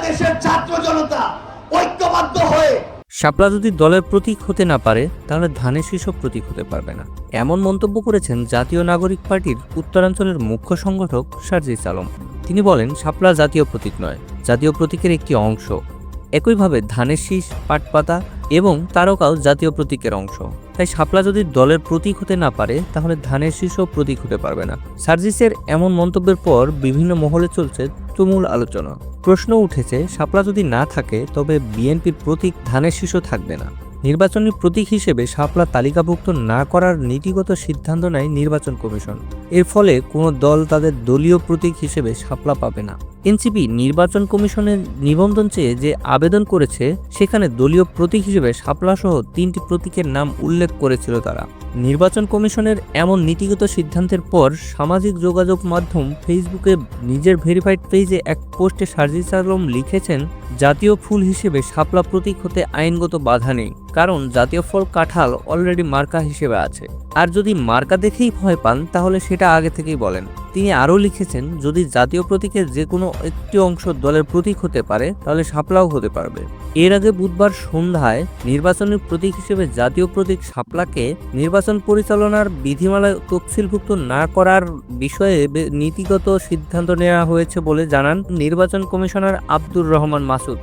বাংলাদেশের ছাত্র জনতা ঐক্যবদ্ধ হয়ে শাপলা যদি দলের প্রতীক হতে না পারে, তাহলে ধানের শীর্ষ প্রতীক হতে পারবে না। এমন মন্তব্য করেছেন জাতীয় নাগরিক পার্টির উত্তরাঞ্চলের মুখ্য সংগঠক সার্জিস আলম তিনি বলেন, শাপলা জাতীয় প্রতীক নয়, জাতীয় প্রতীকের একটি অংশ। একইভাবে ধানের শীষ, পাটপাতা এবং তারকাও জাতীয় প্রতীকের অংশ। তাই শাপলা যদি দলের প্রতীক হতে না পারে, তাহলে ধানের শীর্ষ প্রতীক হতে পারবে না। সার্জিসের এমন মন্তব্যের পর বিভিন্ন মহলে চলছে তুমুল আলোচনা। প্রশ্ন উঠেছে, শাপলা যদি না থাকে, তবে বিএনপির প্রতীক ধানের শীর্ষ থাকবে না। নির্বাচনী প্রতীক হিসেবে শাপলা তালিকাভুক্ত না করার নীতিগত সিদ্ধান্ত নেয় নির্বাচন কমিশন। এর ফলে কোনো দল তাদের দলীয় প্রতীক হিসেবে শাপলা পাবে না। এনসিপি নির্বাচন কমিশনের নিবন্ধন চেয়ে যে আবেদন করেছে, সেখানে দলীয় প্রতীক হিসেবে শাপলা সহ তিনটি প্রতীকের নাম উল্লেখ করেছিল তারা। নির্বাচন কমিশনের এমন নীতিগত সিদ্ধান্তের পর সামাজিক যোগাযোগ মাধ্যম ফেসবুকে নিজের ভেরিফাইড পেজে এক পোস্টে সার্জিস আলম লিখেছেন, জাতীয় ফুল হিসেবে শাপলা প্রতীক হতে আইনগত বাধা নেই। কারণ জাতীয় ফল কাঁঠাল অলরেডি মার্কা হিসেবে আছে। আর যদি মার্কা দেখেই ভয় পান, তাহলে সেটা আগে থেকেই বলেন। তিনি আরও লিখেছেন, যদি জাতীয় প্রতীকের যে কোনো একটি অংশ দলের প্রতীক হতে পারে, তাহলে শাপলাও হতে পারবে। এর আগে বুধবার সন্ধ্যায় নির্বাচনী প্রতীক হিসেবে জাতীয় প্রতীক শাপলাকে নির্বাচন পরিচালনার বিধিমালায় তফসিলভুক্ত না করার বিষয়ে নীতিগত সিদ্ধান্ত নেওয়া হয়েছে বলে জানান নির্বাচন কমিশনার আব্দুর রহমান মাসুদ।